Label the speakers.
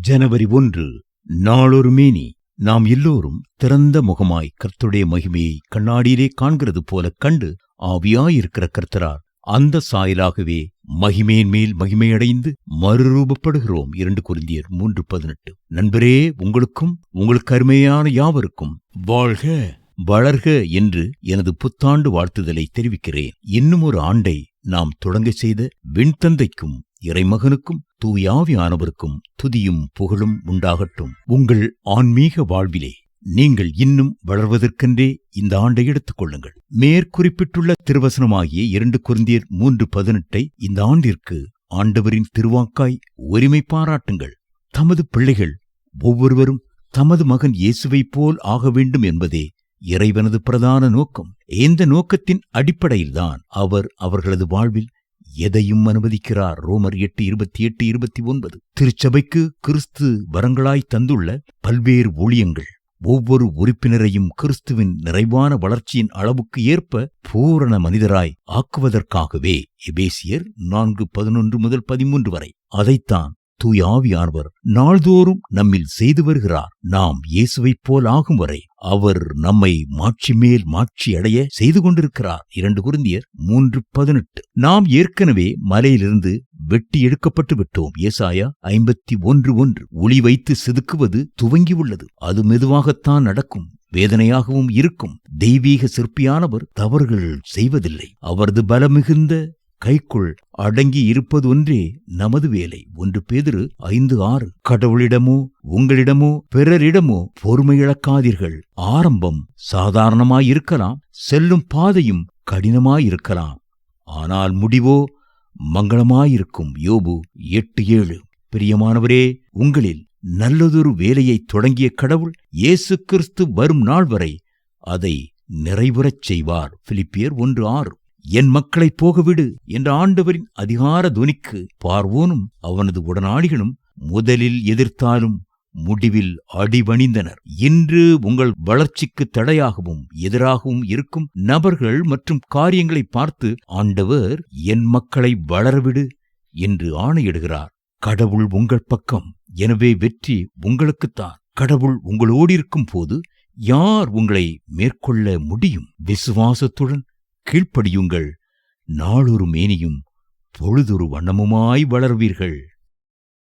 Speaker 1: ஜனவரி ஒன்று நாளொரு மேனி. நாம் எல்லோரும் திறந்த முகமாய் கர்த்தருடைய மகிமையை கண்ணாடியிலே காண்கிறது போல கண்டு ஆவியாயிருக்கிற கர்த்தரார். அந்த சாயலாகவே மகிமையின் மேல் மகிமையடைந்து மறுரூபப்படுகிறோம். இரண்டு குருந்தியர் மூன்று பதினெட்டு. நண்பரே உங்களுக்கும் உங்களுக்கு அருமையான யாவருக்கும் வாழ்க வளர்க என்று எனது புத்தாண்டு வாழ்த்துதலை தெரிவிக்கிறேன். இன்னும் ஒரு ஆண்டை நாம் தொடங்க செய்த விண்தந்தைக்கும் இறைமகனுக்கும் தூயாவியானவருக்கும் துதியும் புகழும் உண்டாகட்டும். உங்கள் ஆன்மீக வாழ்விலே நீங்கள் இன்னும் வளர்வதற்கென்றே இந்த ஆண்டை எடுத்துக் கொள்ளுங்கள். மேற்குறிப்பிட்டுள்ள திருவசனமாகிய இரண்டு குருந்தியர் மூன்று பதினெட்டை இந்த ஆண்டிற்கு ஆண்டவரின் திருவாக்காய் உரிமை பாராட்டுங்கள். தமது பிள்ளைகள் ஒவ்வொருவரும் தமது மகன் இயேசுவைப் போல் ஆக வேண்டும் என்பதே இறைவனது பிரதான நோக்கம். இந்த நோக்கத்தின் அடிப்படையில்தான் அவர் அவர்களது வாழ்வில் எதையும் அனுமதிக்கிறார். ரோமர் எட்டு இருபத்தி எட்டு இருபத்தி ஒன்பது. திருச்சபைக்கு கிறிஸ்து வரங்களாய் தந்துள்ள பல்வேறு ஊழியங்கள் ஒவ்வொரு உறுப்பினரையும் கிறிஸ்துவின் நிறைவான வளர்ச்சியின் அளவுக்கு ஏற்ப பூரண மனிதராய் ஆக்குவதற்காகவே எபேசியர் நான்கு பதினொன்று முதல் பதிமூன்று வரை அதைத்தான் தூயாவியானவர் நாள்தோறும் நம்மில் செய்து வருகிறார். நாம் இயேசுவைப் போல் ஆகும் வரை அவர் நம்மை மாட்சி மேல் மாட்சி அடைய செய்து கொண்டிருக்கிறார். இரண்டு குருந்தியர் மூன்று பதினெட்டு. நாம் ஏற்கனவே மலையிலிருந்து வெட்டி எடுக்கப்பட்டு விட்டோம். ஏசாயா ஐம்பத்தி ஒன்று ஒன்று. ஒளி வைத்து செதுக்குவது துவங்கியுள்ளது அது மெதுவாகத்தான் நடக்கும். வேதனையாகவும் இருக்கும். தெய்வீக சிற்பியானவர் தவறுகள் செய்வதில்லை. அவரது பலமிகுந்த கைக்குள் அடங்கி இருப்பது ஒன்றே நமது வேலை. ஒன்று பேதிரு ஐந்து ஆறு. கடவுளிடமோ உங்களிடமோ பிறரிடமோ பொறுமை இழக்காதீர்கள். ஆரம்பம் சாதாரணமாயிருக்கலாம் செல்லும் பாதையும் கடினமாயிருக்கலாம் ஆனால் முடிவோ மங்களமாயிருக்கும். யோபு எட்டு ஏழு. பிரியமானவரே உங்களில் நல்லதொரு வேலையை தொடங்கிய கடவுள் இயேசு கிறிஸ்து வரும் நாள் வரை அதை நிறைவுறச் செய்வார். பிலிப்பியர் ஒன்று ஆறு. என் மக்களை போகவிடு என்ற ஆண்டவரின் அதிகார துனிக்கு பார்வோனும் அவனது உடனாளிகளும் முதலில் எதிர்த்தாலும் முடிவில் அடிபணிந்தனர். இன்று உங்கள் வளர்ச்சிக்கு தடையாகவும் எதிராகவும் இருக்கும் நபர்கள் மற்றும் காரியங்களை பார்த்து ஆண்டவர் என் மக்களை வளரவிடு என்று ஆணையிடுகிறார். கடவுள் உங்கள் பக்கம் எனவே வெற்றி உங்களுக்குத்தான் கடவுள் உங்களோடு இருக்கும் போது யார் உங்களை மேற்கொள்ள முடியும்? விசுவாசத்துடன் கீழ்ப்படியுங்கள். நாளொரு மேனியும் பொழுதொரு வண்ணமுமாய் வளர்வீர்கள்.